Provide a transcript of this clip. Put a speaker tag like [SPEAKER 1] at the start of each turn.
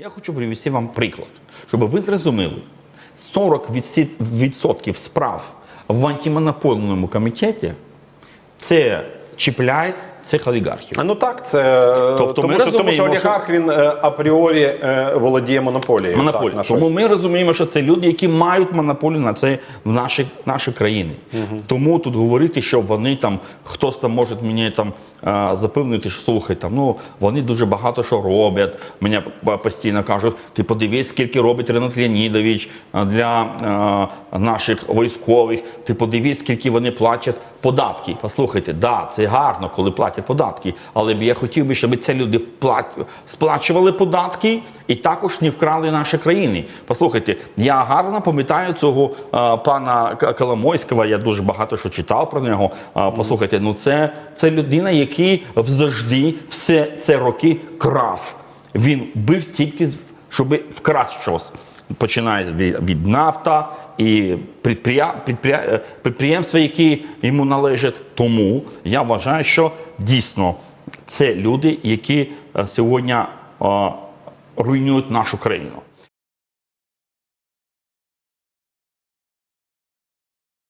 [SPEAKER 1] Я хочу привести вам приклад, щоб ви зрозуміли, 40% справ в антимонопольному комітеті це чіпляє цих олігархів.
[SPEAKER 2] А, Ну так, це
[SPEAKER 1] Тобто
[SPEAKER 2] тому,
[SPEAKER 1] ми
[SPEAKER 2] що, тому що олігарх він е, апріорі е, володіє монополією.
[SPEAKER 1] Монополія.
[SPEAKER 2] Так,
[SPEAKER 1] Тому ми розуміємо, що це люди, які мають монополію на це в нашій нашій країні. Тому тут говорити, що вони там хтось там може мені там е, запевнити, що слухай, там ну вони дуже багато що роблять. Мене постійно кажуть, ти подивись, скільки робить Ренат Леонідович для е, наших військових. Ти подивись, скільки вони платять податки. Послухайте, да, це гарно, коли платять податки, але б я хотів би, щоб ці люди сплачували податки і також не вкрали наші країни. Послухайте, я гарно пам'ятаю цього пана Коломойського. Я дуже багато що читав про нього. Послухайте, ну це, це людина, який завжди все це роки крав. Він бив тільки щоб вкрасти щось. Починає від, від нафта і е, підприємства, які йому належать. Тому я вважаю, що дійсно це люди, які е, сьогодні е, руйнують нашу країну.